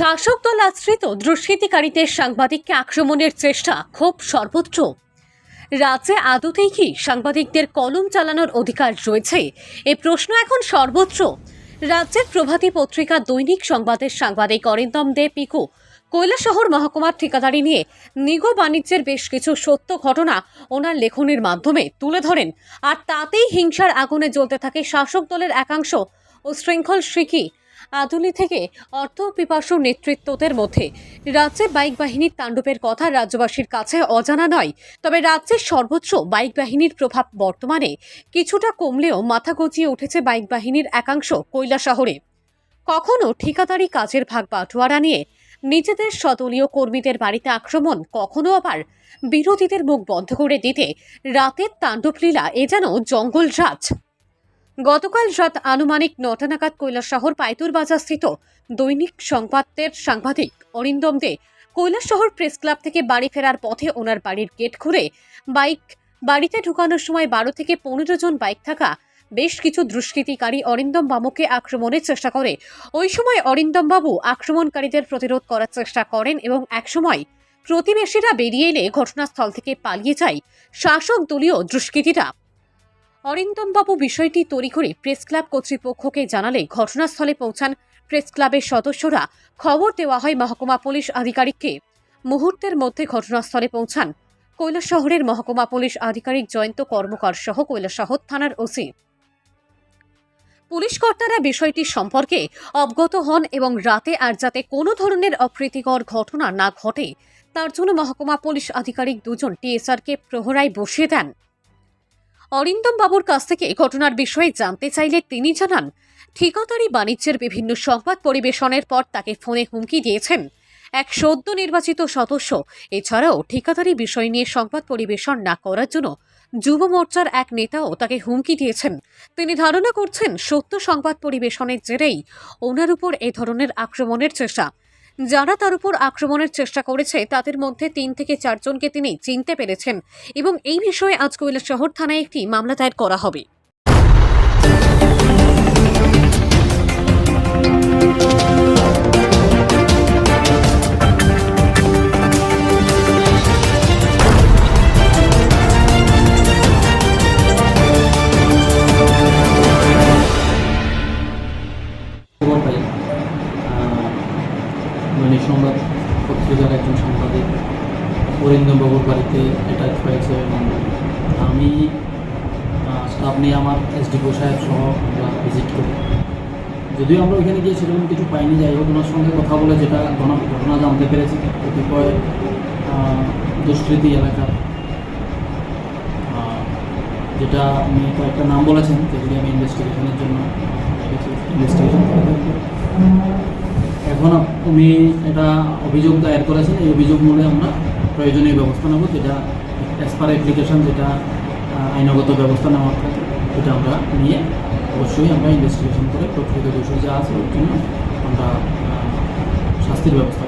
শাসক দল আশ্রিত দুষ্কৃতিকারীদের সাংবাদিককে আক্রমণের চেষ্টা খুব সর্বোচ্চ। রাজ্যে আদতেই কি সাংবাদিকদের কলম চালানোর অধিকার রয়েছে? এ প্রশ্ন এখন সর্বোচ্চ। রাজ্যের প্রভাতী পত্রিকা দৈনিক সংবাদের সাংবাদিক অরিন্দম দে পিকু, কৈলাসহর মহকুমার ঠিকাদারি নিয়ে নিগ বাণিজ্যের বেশ কিছু সত্য ঘটনা ওনার লেখনের মাধ্যমে তুলে ধরেন। আর তাতেই হিংসার আগুনে জ্বলতে থাকে শাসক দলের একাংশ ও শৃঙ্খল শিখি আদুলি থেকে অর্থ পিপাসু নেতৃত্বদের মধ্যে। রাজ্যে বাইক বাহিনীর তাণ্ডবের কথা রাজ্যবাসীর কাছে অজানা নয়। তবে রাজ্যের সর্বোচ্চ বাইক বাহিনীর প্রভাব বর্তমানে কিছুটা কমলেও মাথা গজিয়ে উঠেছে বাইক বাহিনীর একাংশ কৈলা শহরে। কখনো ঠিকাদারি কাজের ভাগ বাটোয়ারা নিয়ে নিজেদের সদলীয় কর্মীদের বাড়িতে আক্রমণ, কখনো আবার বিরোধীদের মুখ বন্ধ করে দিতে রাতের তাণ্ডবলীলা এ যেন জঙ্গল রাজ। গতকাল রাত আনুমানিক নটা নাগাদ কৈলাসহর পাইতুর বাজার স্থিত দৈনিক সংবাদের সাংবাদিক অরিন্দম দে কৈলাসহর প্রেস ক্লাব থেকে বাড়ি ফেরার পথে ওনার বাড়ির গেট খুলে বাইক বাড়িতে ঢুকানোর সময় বারো থেকে পনেরো জন বাইক থাকা বেশ কিছু দুষ্কৃতিকারী অরিন্দম বাবুকে আক্রমণের চেষ্টা করে। ওই সময় অরিন্দম বাবু আক্রমণকারীদের প্রতিরোধ করার চেষ্টা করেন এবং একসময় প্রতিবেশীরা বেরিয়ে এলে ঘটনাস্থল থেকে পালিয়ে যায়। শাসক দলীয় দুষ্কৃতীরা অরিন্দমবাবু বিষয়টি তড়িঘড়ি প্রেস ক্লাব কর্তৃপক্ষকে জানালে ঘটনাস্থলে পৌঁছান প্রেস ক্লাবের সদস্যরা। খবর দেওয়া হয়, মহকুমা পুলিশ আধিকারিককে। মুহূর্তের মধ্যে ঘটনাস্থলে পৌঁছান কৈলাসহরের মহকুমা পুলিশ আধিকারিক জয়ন্ত কর্মকার সহ কৈলাসহর থানার ওসি। পুলিশ কর্তারা বিষয়টি সম্পর্কে অবগত হন এবং রাতে আর যাতে কোনো ধরনের অপ্রীতিকর ঘটনা না ঘটে, তার জন্য মহকুমা পুলিশ আধিকারিক দুজন টিএসআরকে প্রহরায় বসিয়ে দেন। অরিন্দম বাবুর কাছ থেকে ঘটনার বিষয়ে জানতে চাইলে তিনি জানান, ঠিকাদারি বাণিজ্যের বিভিন্ন সংবাদ পরিবেশনের পর তাকে ফোনে হুমকি দিয়েছেন এক সদ্য নির্বাচিত সদস্য। এছাড়াও ঠিকাদারি বিষয় নিয়ে সংবাদ পরিবেশন না করার জন্য যুব মোর্চার এক নেতাও তাকে হুমকি দিয়েছেন। তিনি ধারণা করছেন, সত্য সংবাদ পরিবেশনের জেরেই ওনার উপর এ ধরনের আক্রমণের চেষ্টা। যারা তার উপর আক্রমণের চেষ্টা করেছে, তাদের মধ্যে তিন থেকে চারজনকে তিনি চিনতে পেরেছেন। এবং এই বিষয়ে আজ শহর থানায় একটি মামলা দায়ের করা হবে। সংবাদ পত্রিকার একজন সাংবাদিক, অরিন্দম বাবুর বাড়িতে অ্যাটাক হয়েছে এবং আমি স্টাফ নিয়ে আমার এসডিপো সাহেব সহ আমরা ভিজিট করি। যদিও আমরা ওইখানে গিয়ে সেরকম কিছু পাইনি, যাই হোক, ওনার সঙ্গে কথা বলে যেটা ঘটনা ঘটনা জানতে পেরেছি। কতিপয় দুষ্কৃতী এলাকার যেটা উনি কয়েকটা নাম বলেছেন, যেগুলি আমি ইনভেস্টিগেশনের জন্য ইনভেস্টিগেশন এখন উনি এটা অভিযোগ দায়ের করেছেন, এই অভিযোগ মূলে আমরা প্রয়োজনীয় ব্যবস্থা নেব, যেটা অ্যাজ পার অ্যাপ্লিকেশন যেটা আইনগত ব্যবস্থা নেওয়ার থাকে সেটা আমরা নিয়ে অবশ্যই আমরা ইনভেস্টিগেশন করে প্রকৃত দোষী যা আছে ওর জন্য আমরা শাস্তির ব্যবস্থা